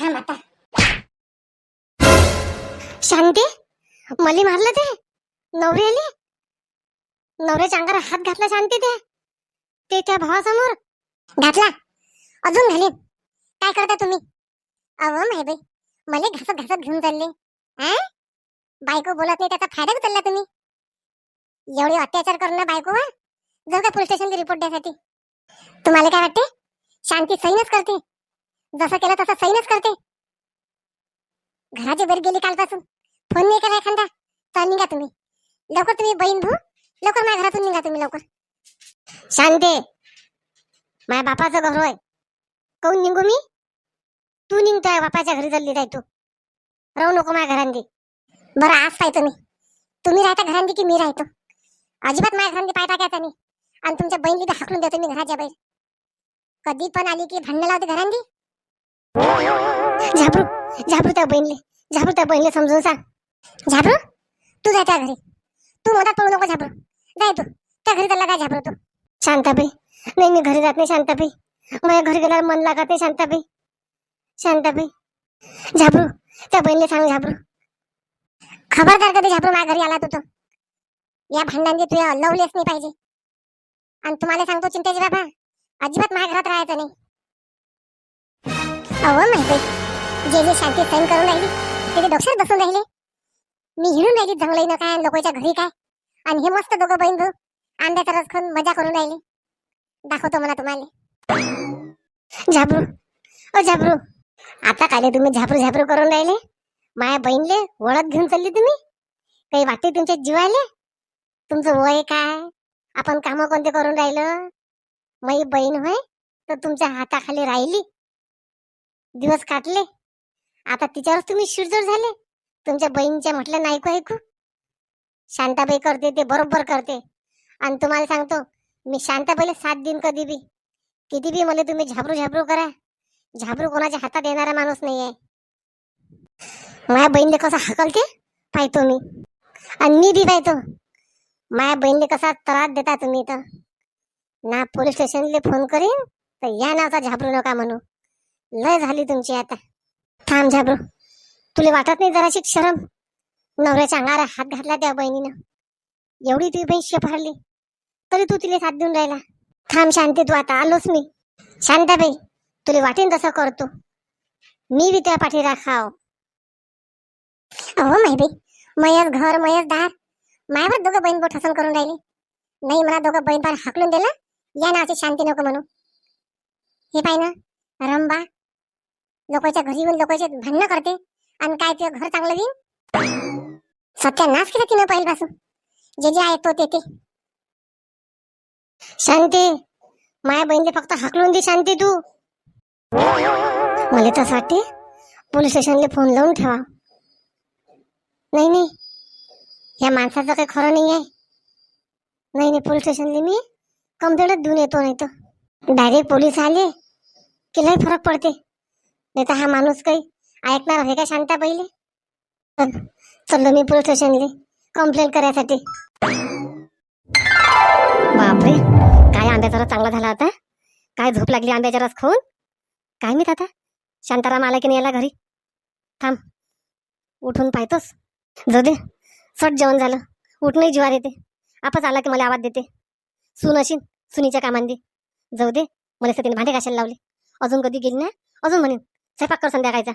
थांब आता. शांती मली मारलं ते? नवरी आली? नवऱ्याच्या अंगावर हात घातला शांती ते? ते त्या भावासमोर? घातला. अजून घालीन. काय करता तुम्ही? अव माय बाई मला घासत घासत घेऊन चालले. हा बायको बोलत नाही त्याचा फायदा उचलला तुम्ही? एवढे अत्याचार करून ना बायको जर का पोलीस स्टेशनला रिपोर्ट द्यासाठी. तुम्हाला काय वाटते? शांती सहीनच करते. जसं केलं तसं सैनच करते. घराची बर गेली कालपासून. फोन नाही केला एखादा. तर निघा तुम्ही. लवकर तुम्ही बहीण भाऊ. लवकर माझ्या घरातून निघा तुम्ही लवकर. शांते. माझ्या बापाचं घर होय. काऊन निघू मी? तू निघतोय. बापाच्या घरी चालली जाय तू. राहू नको माझ्या घरांदी बरं आज पाहतो तुम्ही तुम्ही राहता घरांदी की मी राहतो? अजिबात माझ्या घरांदी पाय टाकायचा नाही. आणि तुमच्या बहिणीला हाकलून देतो मी घराच्या बाहेर. कधी पण आली की भांडण लावते घरांदी झापरू झापरू त्या बहिणीले झापरू त्या बहिणले समजून सांग. झाबरू तू जा त्या घरी. तू मधात पळू नको झाबरू. जाय तू त्या घरी त्याला काय झाबरू तू. शांताबाई नाही मी घरी जात नाही शांताबाई. माझ्या घरी गेल्यावर मन लागत नाही शांताबाई. शांताबाई झाबरू त्या बहिणीला सांग झाबरू. खबरदार कधी झाबरू माझ्या घरी आला तू तो? या भांडांची तुझ्या लवलेच नाही पाहिजे. आणि तुम्हाला सांगतो चिंतेची बाबा अजिबात माझ्या घरात राहायचं नाही. अहो माहिती जे जे शांती सैन करून राहिली ते ते डोक्यात बसून राहिले. मी हिरून राहिली जंगलाईनं काय लोकांच्या घरी काय? आणि हे मस्त दोघं बहीण भाऊ आंब्याचा रस खाऊन मजा करून राहिले. दाखवतो मला तुम्हाला. झाबरू ओ झाबरू. आता काय तुम्ही झाबरू झाबरू करून राहिले? माया बहीणले ओळख घेऊन चालली तुम्ही? काही वाटते तुमच्या जीवाले? तुमचं वय काय? आपण कामं कोणते करून राहिलं? माई बहीण होय तर तुमच्या हाताखाली राहिली. दिवस काटले. आता तिच्यावरच तुम्ही शिरजोर झाले. तुमच्या बहिणीच्या म्हटलं नाही ऐकू ऐकू. शांताबाई करते ते बरोबर करते. आणि तुम्हाला सांगतो मी शांताबाईला साथ देईन कधी बी किती बी मला तुम्ही झाबरू झाबरू करा. झाबरू कोणाच्या हातात येणारा माणूस नाही आहे माझ्या बहिणीला कसं हकलते? पाहतो मी. आणि मी बी पाहतो. माझ्या बहिणीला कसा त्रास देता तुम्ही तर ना पोलीस स्टेशनला फोन करीन तर या नावाचा झाबरू नका म्हणू. लय झाली तुमची आता. थांब झाब्रो. तुला वाटत नाही जराशी शरम? नवऱ्याच्या अंगाला हात घातला त्या बहिणीनं. एवढी तुझी बहीण शेफारली. तरी तू तिला साथ देऊन राहिला. थांब शांती तू आता आलोच मी. शांताबाई तुला वाटेन तसं करतो. मी बी त्या पाठी राखाव. अहो माहिती मयच घर मयच दार. मायावर दोघं बहीण बोट हसन करून राहिले. नाही मला दोघं बहीण पार हाकलून दिलं. या नावाची शांती नको म्हणू हे पाय ना रंबा लोकांच्या घरी येऊन लोकांचे भांडणं करते आणि काय ते घर चांगलं येईन सत्यानाश केला तिनं पहिल्यापासून. जे जे आहे तो ते ते. शांती माया बहिणीला फक्त हाकलून दे शांती तू. मला तसं वाटते पोलीस स्टेशनला फोन लावून ठेवा. नाही नाही. या माणसाचं काही खरं नाही आहे. नाही नाही पोलीस स्टेशनला मी कंप्लेंटच देऊन येतो नाही तर डायरेक्ट पोलीस आले की लय फरक पडते. नाही तर हा माणूस काही ऐकणार आहे का शांता पहिले? चल, चाललो मी पोलीस स्टेशनला कंप्लेंट करायसाठी. बापरे काय आंब्याचा रस चांगला झाला आता? काय झोप लागली आंब्याचा रस खाऊन? काय मी आता? शांताराम आला की नाही याला घरी? थांब उठून पाहतोस. जाऊ दे सट जेवण झालं. उठणंही नाही जीवार येते. आपच आला की मला आवाज देते. सून अशीन सुनीच्या कामांदी जाऊ दे मला सतीने भांडे घासायला लावले. अजून कधी गेली ना अजून म्हणेन. स्वयंपाक कर संध्याकाळचा.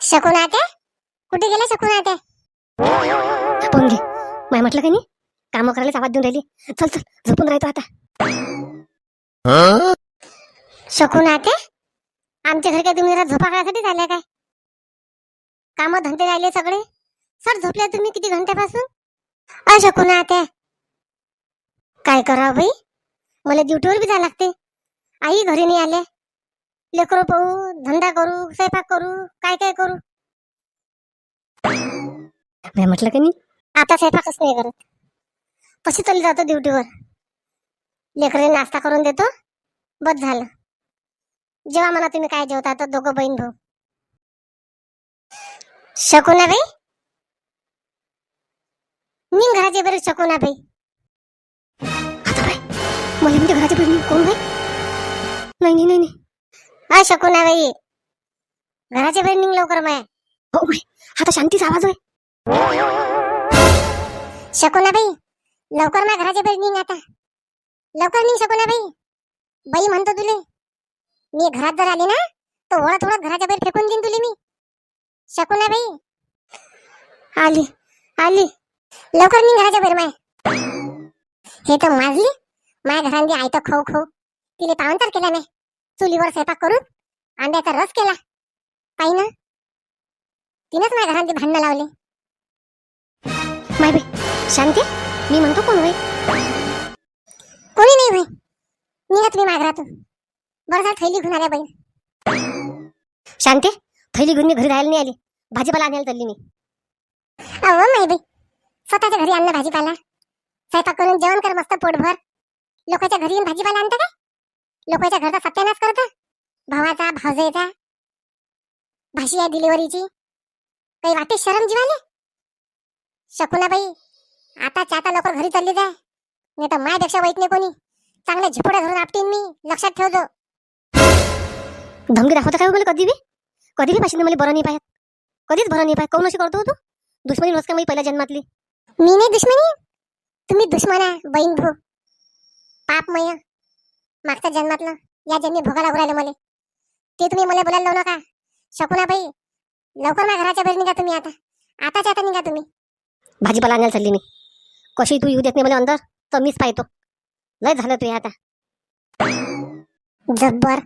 शकून आते कुठे गेला शकून आते फोन घे. माय म्हटलं का नाही? कामं करायला आवाज देऊन राहिली. चल चल झोपून राहतो आता. शकून आते आमच्या घरी काय तुम्ही जरा झोपा काढायसाठी झाल्या काय? काम धंदे राहिले सगळे? सर झोपल्या तुम्ही किती घंट्यापासून? अ शकून आते काय करावं बाई? मला ड्युटीवर बी जायला लागते. आई घरी नाही आले लेकरं पाहू धंदा करू स्वयंपाक करू काय काय करू मी म्हटलं की नाही आता स्वयंपाकच नाही करत कशी चालली जातो ड्युटीवर लेकरे नाश्ता करून देतो बस झालं जेव्हा म्हणा तुम्ही काय जेवता तर दोघं बहीण भाऊ शकुना बाई निम घराचे बरे शकुना बाई आता बाई मला म्हणजे घराच्या बहिणी कोण बाई नाही नाही नाही हा शकुना बाई. घराच्या बाहेर निघ लवकर माया. हो तर शांतीचा आवाज आहे शकुना बाई. लवकर ना घराच्या बाहेर निघ आता. लवकर निघ शकुना बाई. बाई म्हणतो तुले मी घरात जर आली ना तर ओळख ओळख घराच्या बाहेर फेकून देईन तुले मी. शकुना बाई. आली आली. लवकर निघ घराच्या बाहेर माय. हे तर माजली माझ्या घरांनी आयत खाऊ खाऊ. तिने पावंतर केला नाही चुलीवर स्वयंपाक करून अंड्याचा रस केला. पाहि ना तिनंच माझ्या घरांनी भांडणं लावले. माय शांती? मी म्हणतो कोण होय? कोणी नाही भाई निघा तुम्ही माझ्या घरातून. बरं झालं थैली घेऊन आल्या बाई. शांती थैली घेऊन मी घरी राहायला नाही आली. भाजीपाला आणायला चालली मी. अहो माही बाई स्वतःच्या घरी आणलं भाजीपाला. स्वयंपाक करून जेवण कर मस्त पोटभर. लोकांच्या घरी येऊन भाजीपाला आणतं काय? लोकांच्या घरचा सत्यानाश करतं? भावाचा भावजाईचा भाशी आहे डिलिव्हरीची काही वाटे शरम जीवाले? शकुनाबाई आता आता लवकर घरी चालली जाय. नाही तर मायापेक्षा वाईट नाही कोणी. चांगल्या झिपोड्या धरून आपटीन मी. लक्षात ठेवतो धमकी दाखवता काय मला कधी बी कधी बी पाशी मला बरं नाही पाहत. कधीच बरं नाही पाहत. काऊन अशी करतो तू? दुश्मनी रोज का मी पहिल्या जन्मातली? मी नाही दुश्मनी? तुम्ही दुश्मन आहे बहीण भाऊ. पापमय मागच्या जन्मातलं या जन्मी भोगाला उरायलं मला. ते तुम्ही मला बोलायला लावू नका. शकुनाबाई लवकर माझ्या घराच्या बाहेर निघा तुम्ही आता. आताच्या आता निघा तुम्ही. भाजीपाला आणायला चालली मी. कशी तू येऊ देत नाही मला अंदर तर मीच पाहतो. लय झालं तू हे आता. जब्बर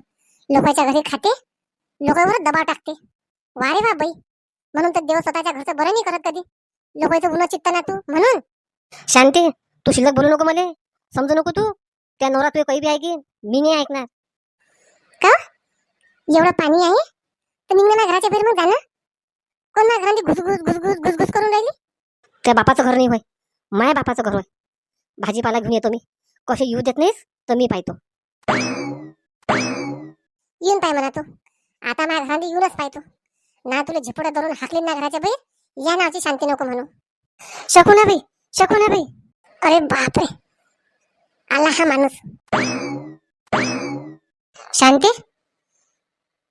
लोकांच्या घरी खाते लोकांवर दबाव टाकते. वारे वा बाई. म्हणून तर देव स्वतःच्या घरचं बरं नाही करत कधी. लोकांचं उन्हा चित्त ना तू म्हणून. शांती तू शिल्लक बोलू नको मला. समजू नको तू. त्या नवरा तू काही बी ऐकी मी नाही ऐकणार. एवढं पाणी आहे? तर निघणं ना घराच्या बाहेर मग जाणं? कोण ना घरांची घुसघुस घुसघुस घुसघुस करून राहिली? त्या बापाचं घर नाही होय. माया बापाचं घर होय. भाजीपाला घेऊन येतो मी. कसे येऊ देत नाहीस तर मी पाहतो. येऊन पाय म्हणा तू. आता माझ्या घरात येऊनच पाहतो. ना तुला झिपडं धरून हाकलीन ना घराच्या बाहेर? या नावाची शांती नको म्हणून. शकुना बाई शकुना बाई. अरे बापरे. आला हा माणूस शांती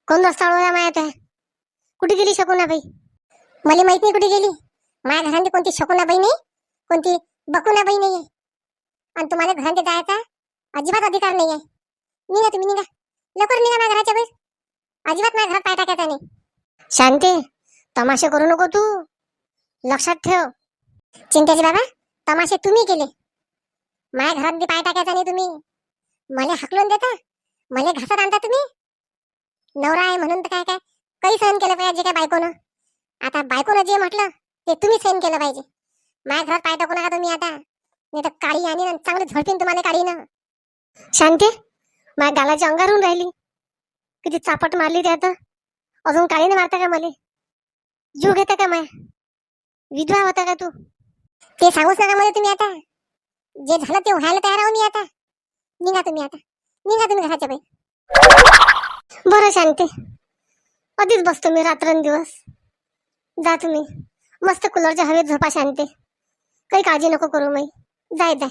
कोण रस्ता अडवला माया आहे कुठे गेली शकुना बाई मला माहीत नाही कुठे गेली माझ्या घरांची कोणती शकुना बाई नाही कोणती बकुना बाई नाही आणि तुम्हाला घरांचे जायचा अजिबात अधिकार नाही आहे निघा तुम्ही निघा लवकर निघा माझ्या घराच्या बाहेर अजिबात माझ्या घरात पाय टाकायचा नाही शांती तमाशे करू नको तू लक्षात ठेव चिंतेचे बाबा तमाशे तुम्ही केले माझ्या घरात बी पाय टाकायचा नाही तुम्ही. मला हकलून देता. मला घासत आणता तुम्ही. नवरा आहे म्हणून तर काय काय? काही सहन केलं पाहिजे काय बायकोनं. आता बायकोनं जे म्हटलं ते तुम्ही सहन केलं पाहिजे. माझ्या घरात पाय टाकू नका तुम्ही आता. नाही तर काळी आणि चांगली झडपीन तुम्हाला काढीनं शांती माझ्या गालाची अंगारून राहिली. किती चापट मारली ते आता. अजून काळीने मारता का मला? जीव घेता का माय? विधवा होता का तू? ते सांगूच नका मला तुम्ही आता. जे झालं ते व्हायला तयार आहो मी आता. निघा तुम्ही आता. निघा तुम्ही घराच्या बाई बरं शांती. कधीच बसतो मी रात्रंदिवस. जा तुम्ही. मस्त कूलरच्या हवेत झोपा शांती. काही काळजी नको करू मी जाय जाय.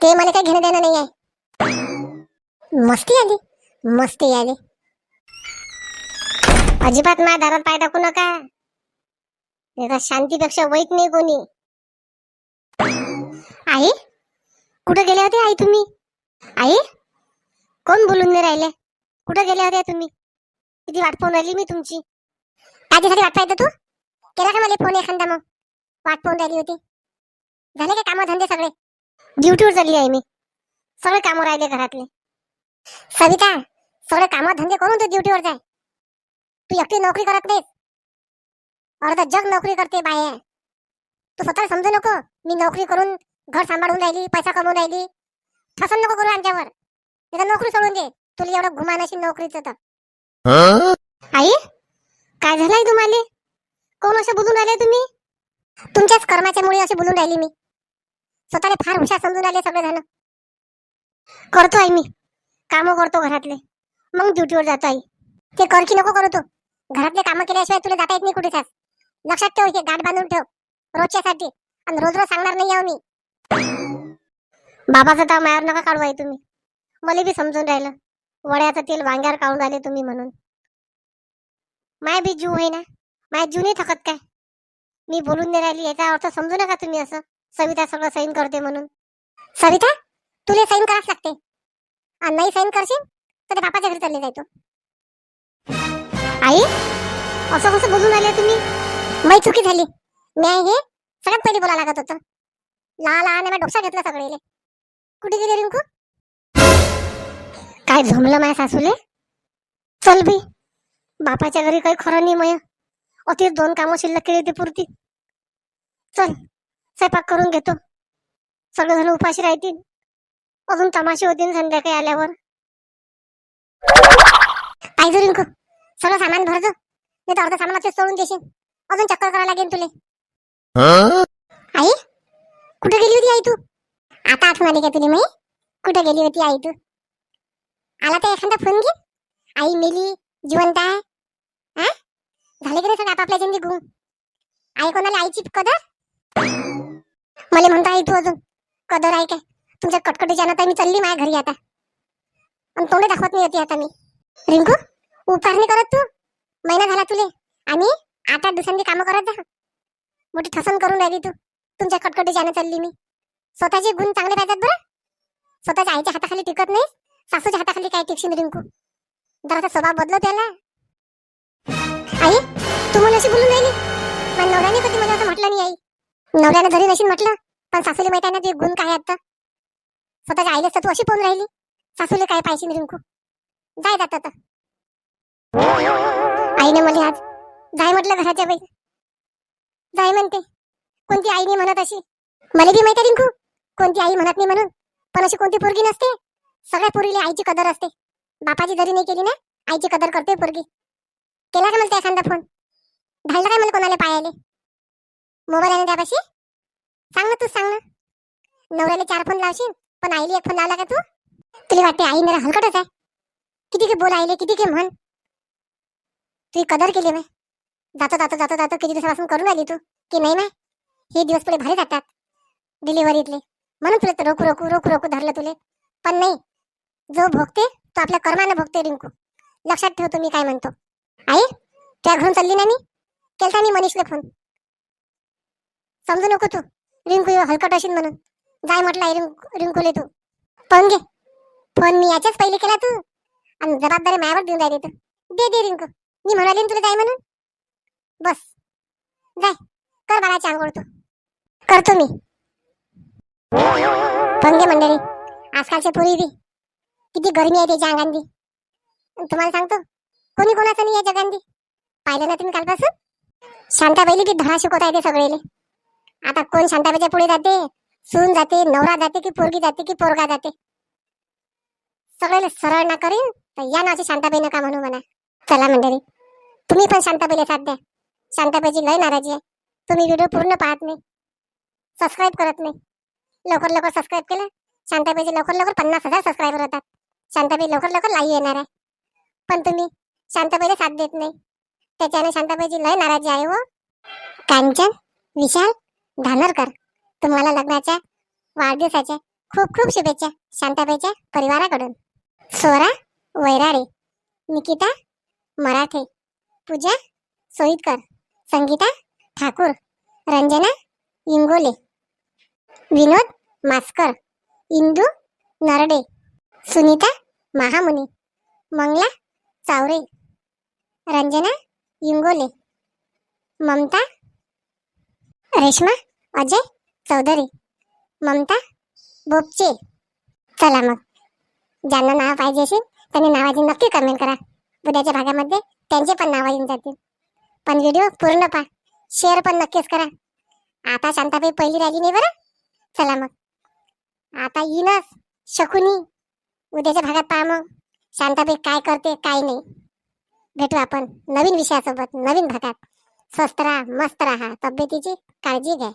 ते मला काही घेणं देणं नाही आहे मस्ती आली. मस्ती आली. अजिबात माझ्या दारात पाय टाकू नका. एका शांतीपेक्षा वाईट नाही कोणी. आई? कुठं गेले होते आई तुम्ही? आई? कोण बोलून नाही राहिले कुठं गेले होते तुम्ही? किती वाट पाहून राहिली मी तुमची. कायच्यासाठी वाट पाहिजे तू केला का मला फोन एखादा मग? वाट पाहून राहिली होती. झाले का कामं धंदे सगळे? ड्युटीवर चालली आहे मी. सगळे कामं राहिले घरातले. सविता सगळे कामं धंदे करून तू ड्युटीवर जाय. तू एकटी नोकरी करत नाही अर्ध जग नोकरी करते बाहेर. तू स्वतःला समजू नको. मी नोकरी करून घर सांभाळून राहिली पैसा कमवून राहिली. ठसन नको करू आमच्यावर. नाही नोकरी सोडून दे. तुला एवढं घुमान अशी नोकरीचं तर. आई काय झालंय तुम्हाला? कोण असं बोलून राहिले तुम्ही? तुमच्याच कर्माच्या मुळे असे बोलून राहिली मी. स्वतःला फार हुशार समजून राहिले सगळे जण. करतो आई मी. कामं करतो घरातले. मग ड्युटीवर जातो आई. ते कर की नको करू तू. घरातले कामं केल्याशिवाय तुला जाता येत नाही कुठे लक्षात ठेव हे गाठ बांधून ठेव. रोजच्यासाठी. आणि रोज रोज सांगणार नाही आहो मी. बाबाचं ताव मायावर नका काढू आहे तुम्ही. मला बी समजून राहिलं. वड्याचं तेल वांग्यावर काढून राहिले तुम्ही म्हणून. माय बी जीव आहे ना माय जीव नाही थकत काय? मी बोलून नाही राहिली याचा अर्थ समजू नका तुम्ही असं. सविता सगळं सैन करते म्हणून. सविता तुला सैन करावंच लागते. आणि नाही सैन करशील तर ते बापाच्या घरी चालले जायतो आई असं कसं बोलून राहिले तुम्ही? मै चुकी झाली. मी हे सगळ्यात पहिले बोलायला लागत होतं. लहान लहान मी डोसा घेतला सगळे कुठे गेले रिंकू काय झोमलं माझ्या सासूले? चल बी बापाच्या घरी काही खरं नाही मय. अति दोन कामं शिल्लक केली ते पुरती. चल स्वयंपाक करून घेतो. सगळेजण उपाशी राहतील. अजून तमाशे होतील संध्याकाळी आल्यावर. पाहिजे रिंकू सगळं सामान भरजो नाही तर अर्ध सामान असेच सोडून देशील. अजून चक्कर करायला लागेल तुले. आई? कुठे गेली होती आई तू? आता आठवण आली का तुला मी कुठे गेली होती आई तू? आला तर एखादा फोन घे. आई मेली जिवंत आहे. हा झाले की सगळं आपापल्या जिंदी गुम? आई कोणाला आईची कदर? मला म्हणता आई तू अजून. कदर आहे काय? तुमच्या कटकटीच्या आता मी चालली माझ्या घरी आता. आणि तोंड दाखवत नाही होती आता मी. रिंकू उपकार नाही करत तू? महिना झाला तुले. आणि आठ आठ दिवसांनी कामं करत जा. मोठी ठसन करून राहिली तू. तुमच्या कटकटी जाणं चालली मी. स्वतःचे गुण चांगले पाहिजेत बरं. स्वतःच्या आईच्या हाताखाली टिकत नाही सासूच्या हाताखाली काय टिकशील रिंकू? जरा स्वभाव बदलव त्याला. आई तू मला अशी बोलून राहिली? पण नवऱ्याने कधी मला असं म्हटलं नाही आई. नवऱ्याने जरी नशीन म्हटलं पण सासूले माहिती आहे ना ते गुण काय आता? स्वतःच्या आईला तर तू अशी बोलून राहिली सासूले काय पाहिजे रिंकू? जाय जात आता. आईने मला आज जाय म्हटलं घराच्या बाई जाय म्हणते. कोणती आई नाही म्हणत अशी? मला बी माहिती रिंकू. कोणती आई म्हणत नाही म्हणून? पण अशी कोणती पोरगी नसते. सगळ्या पोरीला आईची कदर असते. बापाची जरी नाही केली ना आईची कदर करते पोरगी. केला का मला त्या एखादा फोन धाडला काय मला कोणाला पायाले? मोबाईल आहे ना त्यापाशी? सांग ना तू सांग ना. नवऱ्याला चार फोन लावशील पण आईला एक फोन लावला का तू? तुला वाटते आई मेरा हलकटच आहे. किती के बोल आईले किती के म्हण. तुझी कदर केली मी. जातो जातो जातो जातो. किती दिवसापासून करून आली तू? की नाही ना हे दिवस पुढे भारी जातात. डिलिव्हरीतले म्हणून तुला रोकू रोकू रोकू रोकू धरलं तुले. पण नाही. जो भोगते तो आपल्या कर्मानं भोगते रिंकू. लक्षात ठेव तुम्ही काय म्हणतो. आई त्या घरून चालली ना मी? केलता मी मनीषला फोन समजू नको तू. रिंकू हलकट असेल म्हणून. जाय म्हटलं आई रिंकू रिंकूले तू. पण घे. फोन मी याच्याच पहिले केला तू. आणि जबाबदारी मायावर देऊन राहिली तू दे दे रिंकू. मी म्हणाली तुला जाय म्हणून. बस. जाय. कर बाळाची आंघोळ तू. करतो मी. पंगे मंडळी आजकालच्या पोरी बी किती गरमी आहे त्याच्या अंगांदी तुम्हाला सांगतो कोणी कोणाचं नाही या जगांदी पाहिलं ना तुम्ही कालपासून? शांताबाईली बी धडा आहे ते सगळेले. आता कोण शांताबाईच्या पुढे जाते? सून जाते नवरा जाते की पोरगी जाते की पोरगा जाते? सगळ्याला सरळ ना करीन तर या नावाची शांताबाई नका म्हणू म्हणा. चला मंडळी तुम्ही पण शांताबाईला साथ द्या. शांताबाईची लय नाराजी आहे. तुम्ही व्हिडिओ पूर्ण पाहत नाही. सबस्क्राईब करत नाही. लवकर लवकर सबस्क्राईब केलं. शांताबाईचे लवकर लवकर पन्नास हजार सबस्क्रायबर होतात. शांताबाई लवकर लवकर लाई येणार आहे. पण तुम्ही शांताबाईला साथ देत नाही. त्याच्याने शांताबाईची लय नाराजी आहे हो. कांचन विशाल धानरकर तुम्हाला लग्नाच्या वाढदिवसाच्या खूप खूप शुभेच्छा शांताबाईच्या परिवाराकडून. सोरा वैराडे निकिता मराठे पूजा सोईतकर संगीता ठाकूर रंजना इंगोले विनोद मास्कर इंदू नरडे सुनीता महामुनी मंगला चावरे रंजना इंगोले ममता रेश्मा अजय चौधरी ममता बोपचे. चला मग. ज्यांना नाव पाहिजे असेल त्यांनी नावाची नक्की कमेंट करा. उद्याच्या भागामध्ये त्यांचे पण नाव येऊन जातील. पण व्हिडिओ पूर्ण पहा. शेअर पण नक्कीच करा. आता शांताबाई पहिली राहिली नाही बरं? चला मग. आता येईनच शकुनी. उद्याच्या भागात पहा मग. शांताबाई काय करते काय नाही. भेटू आपण नवीन विषयासोबत नवीन भागात. स्वस्त राहा मस्त राहा. तब्येतीची काळजी घ्या.